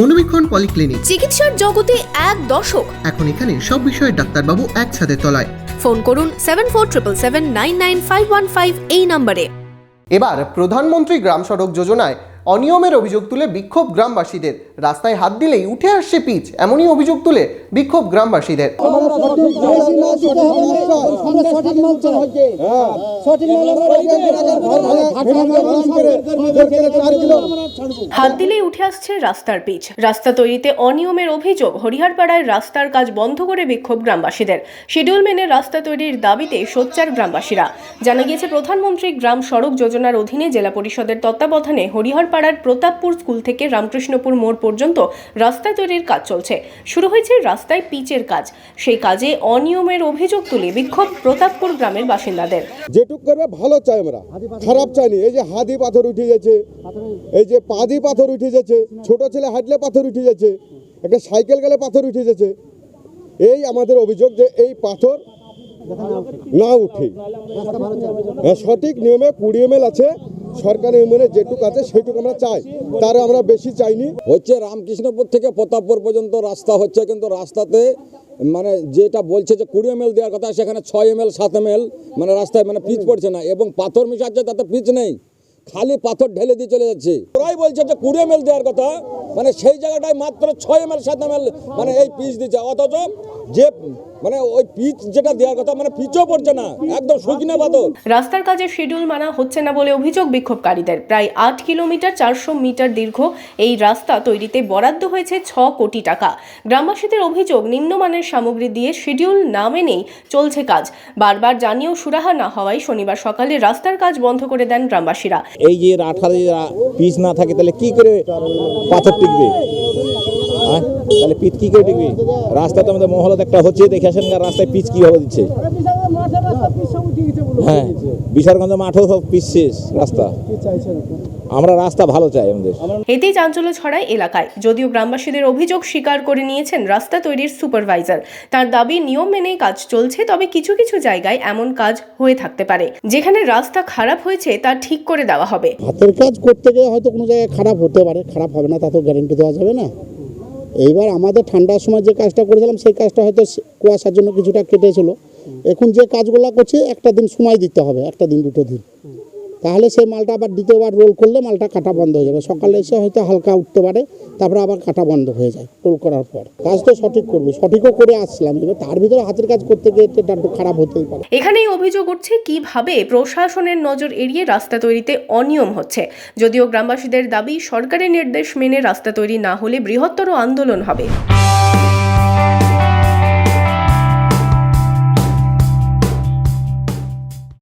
মনোবীক্ষণ polyclinic. চিকিৎসার জগতে এক দশক এখন এখানে সব বিষয়ে ডাক্তারবাবু একসাথে তলায়। ফোন করুন seven four triple seven nine nine five one five এই নম্বরে। এবার প্রধানমন্ত্রী গ্রাম সড়ক যোজনায় অনিয়মের অভিযোগ তুলে বিক্ষোভ গ্রামবাসীদের। রাস্তায় হাত দিলেই উঠে আসছে পিচ, এমনই অভিযোগ তুলে বিক্ষোভ গ্রামবাসীদের। হাত দিলেই উঠে আসছে রাস্তার পিচ। রাস্তা তৈরিতে অনিয়মের অভিযোগ, হরিহরপাড়ায় রাস্তার কাজ বন্ধ করে বিক্ষোভ গ্রামবাসীদের। শিডিউল মেনে রাস্তা তৈরির দাবিতে সোচ্চার গ্রামবাসীরা। জানা গিয়েছে, প্রধানমন্ত্রী গ্রাম সড়ক যোজনার অধীনে জেলা পরিষদের তত্ত্বাবধানে হরিহরপাড়ার প্রতাপপুর স্কুল থেকে রামকৃষ্ণপুর মোড় পর্যন্ত রাস্তা তৈরির কাজ চলছে। শুরু হয়েছে রাস্তায় পিচের কাজ। সেই কাজে অনিয়মের অভিযোগ তুলে বিক্ষোভ প্রতাপপুর গ্রামের বাসিন্দাদের। যেটুক করবে ভালো চাই আমরা। খারাপ চাইনি। এই যে হাদি পাথর উঠে যাচ্ছে এই যে পাদি পাথর উঠে যাচ্ছে ছোট ছেলে হাঁটলে পাথর উঠে যাচ্ছে একটা সাইকেল গেলে পাথর উঠে যাচ্ছে এই আমাদের অভিযোগ যে এই পাথর না উঠে। হ্যাঁ, সঠিক নিয়মে কুড়ি এম আছে। সরকারি মনে যেটুকু আছে সেটুকু আমরা চাই। তার আমরা বেশি চাইনি। হচ্ছে রামকৃষ্ণপুর থেকে প্রতাপপুর পর্যন্ত রাস্তা হচ্ছে, কিন্তু রাস্তাতে মানে যেটা বলছে যে কুড়ি এম দেওয়ার কথা, সেখানে ছয় এম এল, সাত এম মানে রাস্তায় মানে পিচ পড়ছে না। এবং পাথর মিশাচ্ছে, তাতে পিচ নেই। খালি পাথর ঢেলে দিয়ে চলে যাচ্ছে। ওরাই বলছে যে কুড়ি এম দেওয়ার কথা মানে সেই জায়গাটায় মাত্র ছয় এম এল সাত এম মানে এই পিচ দিচ্ছে। অথচ যে মানে ওই পিচ যেটা দেওয়ার কথা মানে পিচও পড়ছে না, একদম শুকনো পাথর। রাস্তার কাজে শিডিউল মানা হচ্ছে না বলে অভিযোগ বিক্ষোভকারীদের। প্রায় আট কিলোমিটার, চারশো মিটার দীর্ঘ এই রাস্তা তৈরিতে বরাদ্দ হয়েছে ছ কোটি টাকা। গ্রামবাসীদের অভিযোগ, নিম্নমানের সামগ্রী দিয়ে শিডিউল না মেনেই চলছে কাজ। বারবার জানিয়েও সুরাহা না হওয়ায় শনিবার সকালে রাস্তার কাজ বন্ধ করে দেন গ্রামবাসীরা। এই যে আঠারো পিস না থাকে তাহলে কি করে পাথর টিকবে হ্যাঁ? তাহলে পিচ কি করে টিকবে? রাস্তা তো আমাদের মহলত একটা হচ্ছে দেখে আসেন রাস্তায় পিচ কীভাবে দিচ্ছে। হ্যাঁ বিশালগঞ্জ মাঠেও সব পিচ শেষ রাস্তা। আমরা রাস্তা ভালো চাই আমাদের। এতেই চাঞ্চল্য ছড়ায় এলাকায় যদিও গ্রামবাসীদের অভিযোগ স্বীকার করে নিয়েছেন রাস্তা তৈরির সুপারভাইজার। তার দাবি নিয়ম মেনেই কাজ চলছে তবে কিছু কিছু জায়গায় এমন কাজ হয়ে থাকতে পারে। যেখানে রাস্তা খারাপ হয়েছে তা ঠিক করে দেওয়া হবে। হাতের কাজ করতে গিয়ে হয়তো কোনো জায়গায় খারাপ হতে পারে খারাপ হবে না তা তো গ্যারেন্টি দেওয়া যাবে না। এইবার আমাদের ঠান্ডার সময় যে কাজটা করেছিলাম সেই কাজটা হয়তো কুয়াশার জন্য কিছুটা কেটেছিল। এখন যে কাজগুলো করছে একটা দিন সময় দিতে হবে একটা দিন দুটো দিন। তাহলে সেই মালটা আবার দ্বিতীয়বার রোল করলে মালটা কাটা বন্ধ হয়ে যাবে। সকালে এসে হয়তো হালকা উঠতে পারে, তারপরে আবার কাটা বন্ধ হয়ে যায় রোল করার পর। কাজ তো সঠিক করবে, সঠিকও করে আসছিলাম এবার তার ভিতরে হাতের কাজ করতে গিয়ে এটা একটু খারাপ হতেই পারে। এখানেই অভিযোগ উঠছে, কীভাবে প্রশাসনের নজর এড়িয়ে রাস্তা তৈরিতে অনিয়ম হচ্ছে। যদিও গ্রামবাসীদের দাবি সরকারি নির্দেশ মেনে রাস্তা তৈরি না হলে বৃহত্তর আন্দোলন হবে।